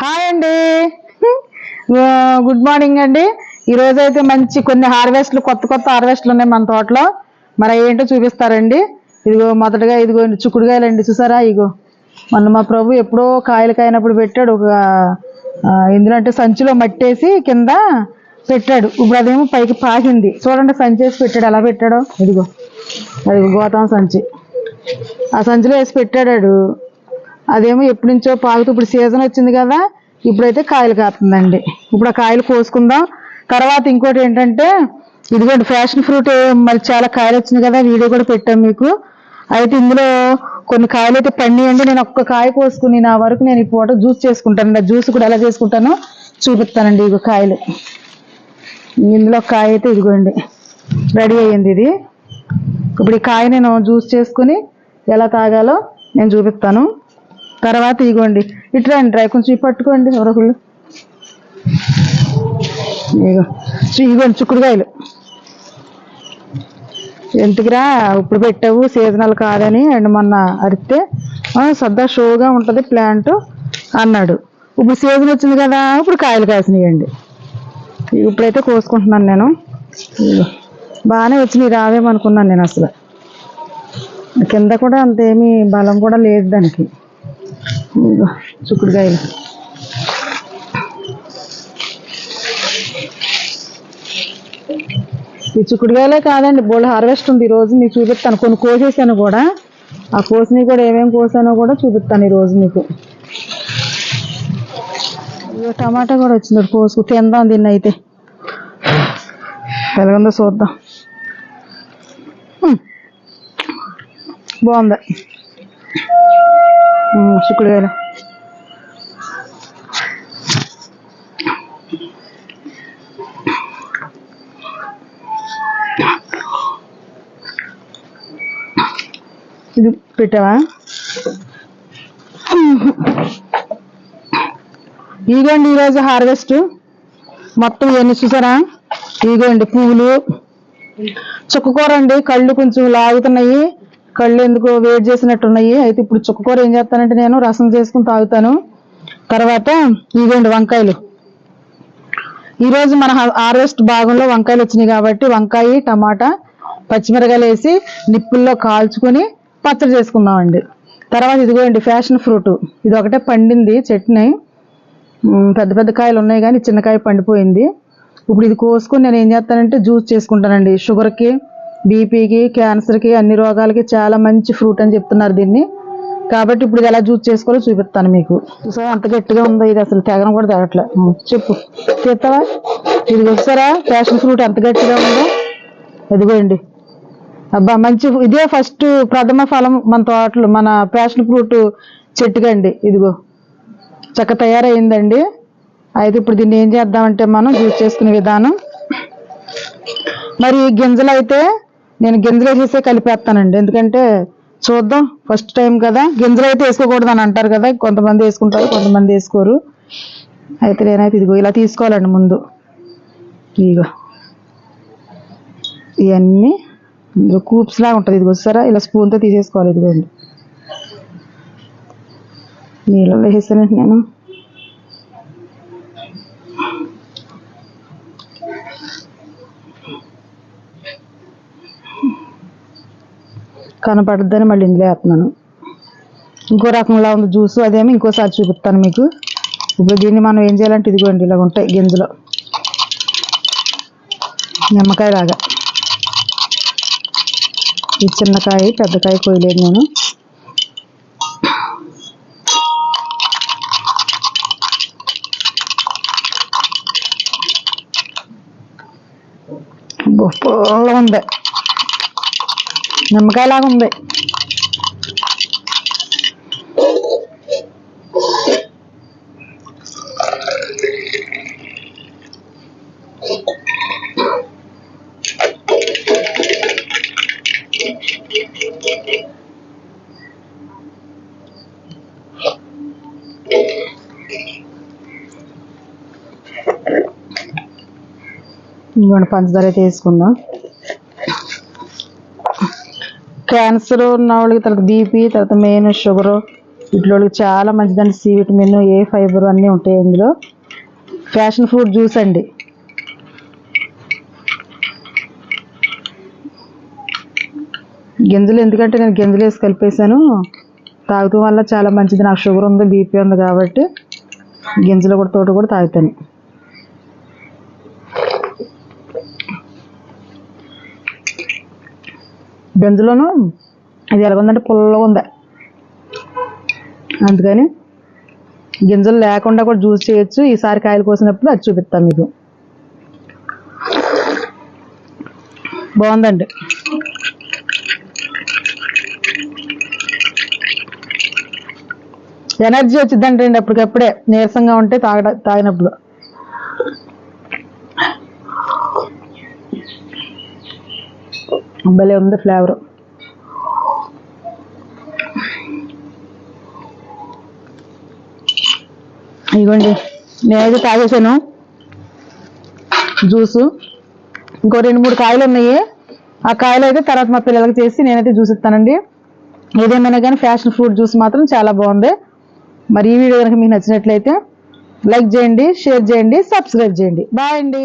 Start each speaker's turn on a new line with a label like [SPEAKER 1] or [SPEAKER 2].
[SPEAKER 1] Hi అండి. Good morning అండి. ఈరోజు అయితే మంచి కొన్ని హార్వెస్ట్లు కొత్త కొత్త హార్వెస్ట్లు ఉన్నాయి మన తోటలో. మరి ఏంటో చూపిస్తారండి. ఇదిగో మొదటగా ఇదిగో చిక్కుడుకాయలండి చూసారా? ఇగో మొన్న మా ప్రభు ఎప్పుడో కాయలు కాయినప్పుడు పెట్టాడు. ఒక ఎందుకంటే సంచిలో మట్టేసి కింద పెట్టాడు. ఇప్పుడు అదేమో పైకి పాకింది. చూడండి సంచి వేసి పెట్టాడు. ఎలా పెట్టాడో? ఇదిగో. అది గోతాం సంచి. ఆ సంచిలో వేసి పెట్టాడు అదేమో ఎప్పటి నుంచో పాకుతూ ఇప్పుడు సీజన్ వచ్చింది కదా ఇప్పుడైతే కాయలు కాస్తుందండి ఇప్పుడు ఆ కాయలు కోసుకుందాం. తర్వాత ఇంకోటి ఏంటంటే ఇదిగోండి ఫ్యాషన్ ఫ్రూట్ మరి చాలా కాయలు వచ్చింది కదా వీడియో కూడా పెట్టాం మీకు. అయితే ఇందులో కొన్ని కాయలు అయితే పండియండి. నేను ఒక్క కాయ కోసుకుని నా వరకు నేను ఈ పూట జ్యూస్ చేసుకుంటాను. జ్యూస్ కూడా ఎలా చేసుకుంటానో చూపిస్తానండి ఇగో కాయలు. ఇందులో కాయ అయితే ఇదిగోండి రెడీ అయ్యింది ఇది. ఇప్పుడు ఈ కాయ నేను జ్యూస్ చేసుకుని ఎలా తాగాలో నేను చూపిస్తాను. తర్వాత ఇగోండి. ఇటు రండి డ్రై కొంచెం పట్టుకోండి ఎవరొకళ్ళు. ఇగో ఇగోండి చిక్కుడుకాయలు. ఎందుకురా ఇప్పుడు పెట్టావు సీజనల్ కాదని అండ్ మొన్న అరిస్తే సద్దా షోగా ఉంటుంది ప్లాంట్ అన్నాడు. ఇప్పుడు సీజన్ వచ్చింది కదా ఇప్పుడు కాయలు కాసినాయండి. ఇప్పుడైతే కోసుకుంటున్నాను నేను. బాగానే వచ్చినాయి రావేమనుకున్నాను నేను అసలు. కింద కూడా అంతేమీ బలం కూడా లేదు దానికి. చిక్కుడుకాయలు ఈ చిక్కుడుకాయలే కాదండి బోల్డ్ హార్వెస్ట్ ఉంది ఈరోజు రోజు మీకు చూపిస్తాను. కొన్ని కోసేసాను కూడా. ఆ కోసినవి కూడా ఏమేమి కోసానో కూడా చూపిస్తాను ఈ రోజు మీకు. టమాటా కూడా వచ్చింది కోసుకు. తిందాం దీన్ని అయితే. ఎలాగుందో చూద్దాం. బాగుంది. శుక్రవేళ ఇది పెట్టావా? ఇదిగోండి ఈరోజు హార్వెస్ట్. మొత్తం ఎన్ని చూసారా? ఇదిగోండి పువ్వులు. చుక్కకూర అండి కళ్ళు కొంచెం లాగుతున్నాయి. కళ్ళు ఎందుకో వేడి చేసినట్టున్నాయి. అయితే ఇప్పుడు చుక్కకూర ఏం చేస్తానంటే నేను రసం చేసుకుని తాగుతాను. తర్వాత ఇదిగోండి వంకాయలు. ఈరోజు మన హార్వెస్ట్ భాగంలో వంకాయలు వచ్చినాయి కాబట్టి వంకాయ టమాటా పచ్చిమిరకాయలు వేసి నిప్పుల్లో కాల్చుకొని పచ్చడి చేసుకుందామండి. తర్వాత ఇదిగోండి ఫ్యాషన్ ఫ్రూట్. ఇది ఒకటే పండింది చట్నీ. పెద్ద పెద్ద కాయలు ఉన్నాయి కానీ చిన్న కాయ పండిపోయింది. ఇప్పుడు ఇది కోసుకొని నేను ఏం చేస్తానంటే జ్యూస్ చేసుకుంటానండి. షుగర్కి బీపీకి క్యాన్సర్కి అన్ని రోగాలకి చాలా మంచి ఫ్రూట్ అని చెప్తున్నారు దీన్ని. కాబట్టి ఇప్పుడు ఇది ఎలా జ్యూస్ చేసుకోవాలో చూపిస్తాను మీకు. చూసారా అంత గట్టిగా ఉందో ఇది అసలు తెగన కూడా తెగట్లే. చెప్పు. తీస్తావా? ఇది చూసారా ప్యాషన్ ఫ్రూట్ ఎంత గట్టిగా ఉందో? ఇదిగోండి. అబ్బా మంచి ఇదే ఫస్ట్ ప్రథమ ఫలం మన తోటలో మన ప్యాషన్ ఫ్రూట్ చెట్టుకండి. ఇదిగో. చక్క తయారైందండి. అయితే ఇప్పుడు దీన్ని ఏం చేద్దామంటే మనం జ్యూస్ చేసుకునే విధానం. మరి గింజలు అయితే నేను గింజలు వేసేసే కలిపేస్తానండి ఎందుకంటే చూద్దాం ఫస్ట్ టైం కదా. గింజలు అయితే వేసుకోకూడదు అని అంటారు కదా. కొంతమంది వేసుకుంటారు కొంతమంది వేసుకోరు. అయితే నేనైతే ఇదిగో ఇలా తీసుకోవాలండి ముందు. ఇదిగో. ఇవన్నీ ఇదిగో కూప్స్ లాగా ఉంటుంది. ఇదిగో సరే ఇలా స్పూన్తో తీసేసుకోవాలి ఇదిగోండి. నీళ్ళలో వేసానండి నేను. కనపడద్దని మళ్ళీ ఇందులో వేస్తున్నాను. ఇంకో రకంలా ఉంది జ్యూస్. అదేమో ఇంకోసారి చూపిస్తాను మీకు. ఇప్పుడు దీన్ని మనం ఏం చేయాలంటే ఇదిగోండి ఇలా ఉంటాయి గింజలు. నిమ్మకాయ లాగా. ఈ చిన్నకాయ పెద్దకాయ కోయలేదు నేను. గొప్ప ఉంది. నిమ్మకాయలాగా ఉంది. ఇంకోటి పంచదార అయితే వేసుకుందాం. క్యాన్సర్ ఉన్న వాళ్ళకి తర్వాత బీపీ తర్వాత మెయిన్ షుగరు వీటిలోకి చాలా మంచిదండి. సి విటమిన్ ఏ ఫైబర్ అన్నీ ఉంటాయి ఇందులో. ఫ్యాషన్ ఫ్రూట్ జ్యూస్ అండి. గింజలు ఎందుకంటే నేను గింజలు వేసి కలిపేశాను. తాగటం వల్ల చాలా మంచిది. నాకు షుగర్ ఉంది బీపీ ఉంది కాబట్టి గింజలు కూడా తోట కూడా తాగుతాను. గింజలోను ఇది ఎలాగుందంటే పుల్లగా ఉంది. అందుకని గింజలు లేకుండా కూడా జ్యూస్ చేయొచ్చు. ఈసారి కాయలు కోసినప్పుడు అది చూపిస్తాం మీకు. బాగుందండి. ఎనర్జీ వచ్చిందంటే అండి అప్పటికప్పుడే. నీరసంగా ఉంటే తాగడ తాగినప్పుడు. భలే ఉంది ఫ్లేవర్. ఇదిగోండి నేనైతే తాగేసాను. జ్యూసు. ఇంకో రెండు మూడు కాయలు ఉన్నాయి. ఆ కాయలు అయితే తర్వాత మా పిల్లలకి చేసి నేనైతే జ్యూస్ ఇస్తానండి. ఏదేమైనా కానీ ఫ్యాషన్ ఫ్రూట్ జ్యూస్ మాత్రం చాలా బాగుంది. మరి ఈ వీడియో కనుక మీకు నచ్చినట్లయితే లైక్ చేయండి షేర్ చేయండి సబ్స్క్రైబ్ చేయండి. బాయ్ అండి.